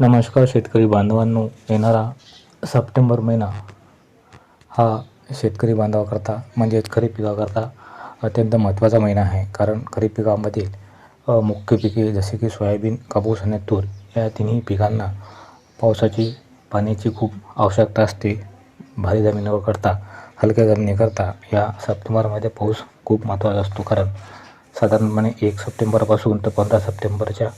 नमस्कार शेतकरी बांधवांनो येणारा सप्टेंबर महिना हा शेतकरी बांधवाकरता म्हणजेच खरीप पिकाकरता अत्यंत महत्त्वाचा महिना आहे. कारण खरीप पिकामधील मुख्य पिके जसे की सोयाबीन कापूस आणि तूर या तिन्ही पिकांना पावसाची पाण्याची खूप आवश्यकता असते. भारी जमिनीकरता हलक्या जमिनीकरता या सप्टेंबरमध्ये पाऊस खूप महत्त्वाचा असतो. कारण साधारणपणे एक सप्टेंबरपासून तर पंधरा सप्टेंबरच्या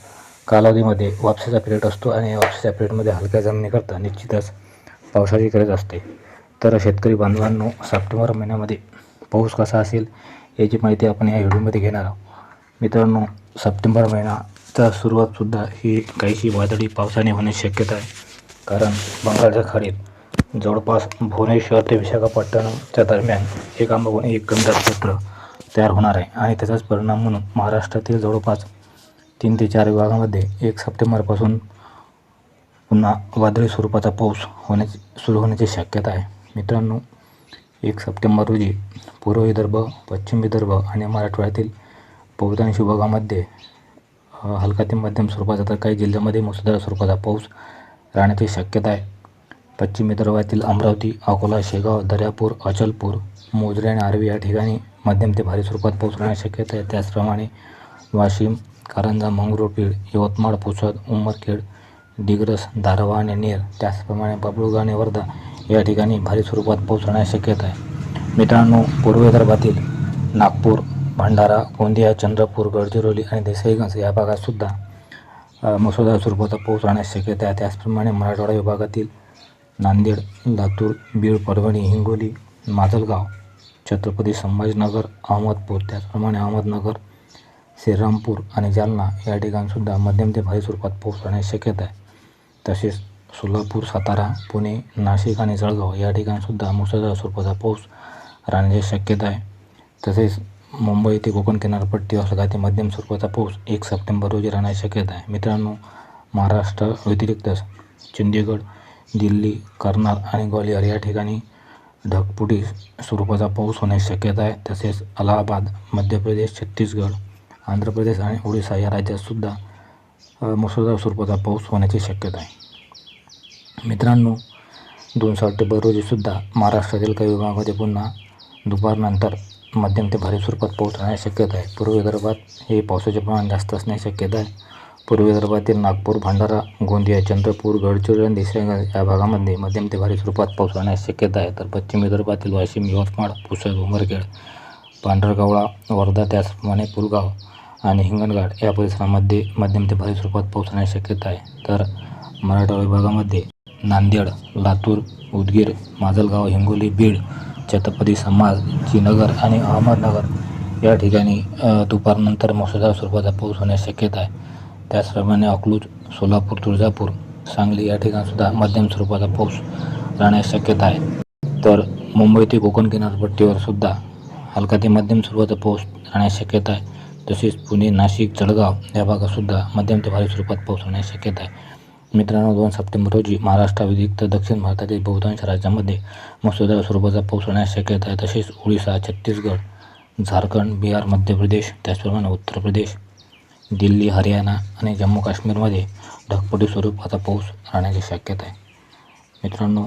कालावधीमध्ये वापसीचा पिरियड असतो आणि वापसीच्या पिरियडमध्ये हलक्या जमिनीकरता निश्चितच पावसाची गरज असते. तर शेतकरी बांधवांनो सप्टेंबर महिन्यामध्ये पाऊस कसा असेल याची माहिती आपण या व्हिडिओमध्ये घेणार आहोत. मित्रांनो सप्टेंबर महिन्याचा सुरुवातसुद्धा ही काहीशी वादळी पावसाने होण्याची शक्यता आहे. कारण बंगालच्या खाडीत जवळपास भुवनेश्वर ते विशाखापट्टणमच्या दरम्यान एकामागून एक गंधार क्षेत्र तयार होणार आहे आणि त्याचाच परिणाम म्हणून महाराष्ट्रातील जवळपास तीन ते चार विभागामध्ये एक सप्टेंबरपासून पुन्हा वादळी स्वरूपाचा पाऊस होण्याची सुरू होण्याची शक्यता आहे. मित्रांनो एक सप्टेंबर रोजी पूर्व विदर्भ पश्चिम विदर्भ आणि मराठवाड्यातील बहुतांश विभागामध्ये हलका ते मध्यम स्वरूपाचा तर काही जिल्ह्यामध्ये मुसळधार स्वरूपाचा पाऊस राहण्याची शक्यता आहे. पश्चिम विदर्भातील अमरावती अकोला शेगाव दर्यापूर अचलपूर मोजरे आणि आर्वी या ठिकाणी मध्यम ते भारी स्वरूपात पाऊस राहण्याची शक्यता आहे. त्याचप्रमाणे वाशिम कारंजा मंगरुळपीर यवतमाळ पुसद उमरखेड डिग्रस दारव्हा आणि नेर. त्याचप्रमाणे बबळुगा आणि वर्धा या ठिकाणी भारी स्वरूपात पाऊस राहण्याची शक्यता आहे. मित्रांनो पूर्व विदर्भातील नागपूर भंडारा गोंदिया चंद्रपूर गडचिरोली आणि देसाईगंज या भागातसुद्धा मसुदा मुसळधार स्वरूपाचा पाऊस राहण्याची शक्यता आहे. त्याचप्रमाणे मराठवाडा विभागातील नांदेड लातूर बीड परभणी हिंगोली माजलगाव छत्रपती संभाजीनगर अहमदपूर. त्याचप्रमाणे अहमदनगर श्रीरामपूर आणि जालना या ठिकाणीसुद्धा मध्यम ते भारी स्वरूपात पाऊस राहण्याची शक्यता आहे. तसेच सोलापूर सातारा पुणे नाशिक आणि जळगाव या ठिकाणसुद्धा मुसळधार स्वरूपाचा पाऊस राहण्याची शक्यता आहे. तसेच मुंबई ते कोकण किनारपट्टी असला ते मध्यम स्वरूपाचा पाऊस एक सप्टेंबर रोजी राहण्याची शक्यता आहे. मित्रांनो महाराष्ट्र व्यतिरिक्त चंदीगड दिल्ली कर्नाल आणि ग्वालियर या ठिकाणी ढगपुटी स्वरूपाचा पाऊस होण्याची शक्यता आहे. तसेच अलाहाबाद मध्य प्रदेश छत्तीसगड आंध्र प्रदेश आणि ओडिसा या राज्यातसुद्धा मुसळधार स्वरूपाचा पाऊस होण्याची शक्यता आहे. मित्रांनो दोन सप्टेंबर रोजीसुद्धा महाराष्ट्रातील काही विभागामध्ये पुन्हा दुपारनंतर मध्यम ते भारी स्वरूपात पाऊस राहण्याची शक्यता आहे. पूर्व विदर्भात हे पावसाचे प्रमाण जास्त असण्याची शक्यता आहे. पूर्व विदर्भातील नागपूर भंडारा गोंदिया चंद्रपूर गडचिरोली आणि देसाईगंज या भागामध्ये मध्यम ते भारी स्वरूपात पाऊस राहण्याची शक्यता आहे. तर पश्चिम विदर्भातील वाशिम यवतमाळ पुसद उमरखेड पांढरकवळा वर्धा त्याचप्रमाणे पुलगाव आणि हिंगणघाट या परिसरामध्ये मध्यम ते भारी स्वरूपात पाऊस शक्यता आहे. तर मराठवाडा विभागामध्ये नांदेड लातूर उदगीर माजलगाव हिंगोली बीड छत्रपती संभाजीनगर आणि अहमदनगर या ठिकाणी दुपारनंतर मुसळधार स्वरूपाचा पाऊस होण्याची शक्यता आहे. त्याचप्रमाणे अकलूज सोलापूर तुळजापूर सांगली या ठिकाणीसुद्धा मध्यम स्वरूपाचा पाऊस राहण्याची शक्यता आहे. तर मुंबई ते कोकण किनारपट्टीवर सुद्धा हलका ते मध्यम स्वरूपाचा पाऊस राहण्याची शक्यता आहे. तसेच पुणे नाशिक जळगाव या भागातसुद्धा मध्यम ते भारी स्वरूपात पाऊस होण्याची शक्यता आहे. मित्रांनो दोन सप्टेंबर रोजी महाराष्ट्राव्यतिरिक्त दक्षिण भारतातील बहुतांश राज्यांमध्ये मुसळधार स्वरूपाचा पाऊस होण्याची शक्यता आहे. तसेच ओडिसा छत्तीसगड झारखंड बिहार मध्य प्रदेश त्याचप्रमाणे उत्तर प्रदेश दिल्ली हरियाणा आणि जम्मू काश्मीरमध्ये ढगपटी स्वरूपाचा पाऊस राहण्याची शक्यता आहे. मित्रांनो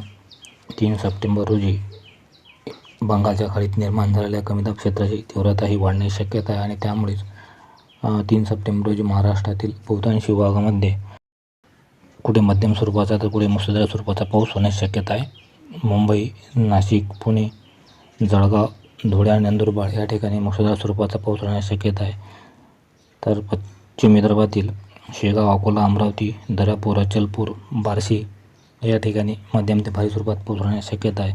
तीन सप्टेंबर रोजी बंगालच्या खाडीत निर्माण झालेल्या कमी दाब क्षेत्राची तीव्रता ही वाढण्याची शक्यता आहे आणि त्यामुळेच तीन सप्टेंबर रोजी महाराष्ट्रातील बहुतांश भागामध्ये कुठे मध्यम स्वरूपाचा तर कुठे मुसळधार स्वरूपाचा पाऊस होण्याची शक्यता आहे. मुंबई नाशिक पुणे जळगाव धुळे आणि नंदुरबार या ठिकाणी मुसळधार स्वरूपाचा पाऊस होण्याची शक्यता आहे. तर पश्चिम विदर्भातील शेगाव अकोला अमरावती दर्यापूर अचलपूर बार्शी या ठिकाणी मध्यम ते भारी स्वरूपात पाऊस होण्याची शक्यता आहे.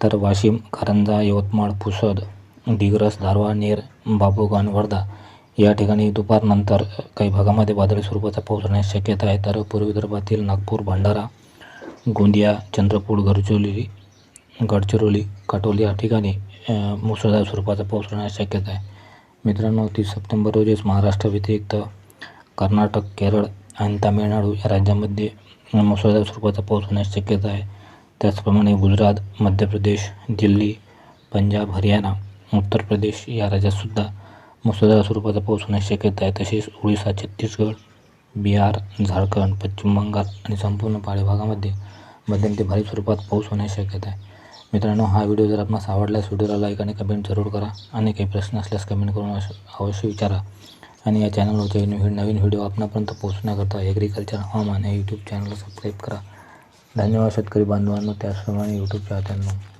तर वाशिम कारंजा यवतमाळ पुसद डिग्रस धारवा नेर बाबुगाव वर्धा या ठिकाणी दुपारनंतर काही भागामध्ये वादळी स्वरूपाचा पाऊस होण्याची शक्यता आहे. तर पूर्व विदर्भातील नागपूर भंडारा गोंदिया चंद्रपूर गडचिरोली गडचिरोली काटोली या ठिकाणी मुसळधार स्वरूपाचा पाऊस होण्याची शक्यता आहे. मित्रांनो तीस सप्टेंबर रोजीच महाराष्ट्र व्यतिरिक्त कर्नाटक केरळ आणि तामिळनाडू या राज्यामध्ये मुसळधार स्वरूपाचा पाऊस होण्याची शक्यता आहे. त्याचप्रमाणे गुजरात मध्य प्रदेश दिल्ली पंजाब हरियाणा उत्तर प्रदेश या राज्यातसुद्धा मुसळधार स्वरूपाचा पाऊस होण्याची शक्यता आहे. तसेच ओडिसा छत्तीसगड बिहार झारखंड पश्चिम बंगाल आणि संपूर्ण पहाडी भागामध्ये मध्यम ते भारी स्वरूपात पाऊस होण्याची शक्यता आहे. मित्रांनो हा व्हिडिओ जर आपणास आवडल्यास व्हिडिओला लाईक आणि कमेंट जरूर करा आणि काही प्रश्न असल्यास कमेंट करून अवश्य अवश्य विचारा. आणि या चॅनलवरचे नवीन नवीन व्हिडिओ आपणापर्यंत पोहोचण्याकरता ॲग्रिकल्चर हवामान या यूट्यूब चॅनलला सबस्क्राईब करा. धन्यवाद शेतकरी बांधवांनो. त्याचप्रमाणे यूट्यूब चाहत्यांनो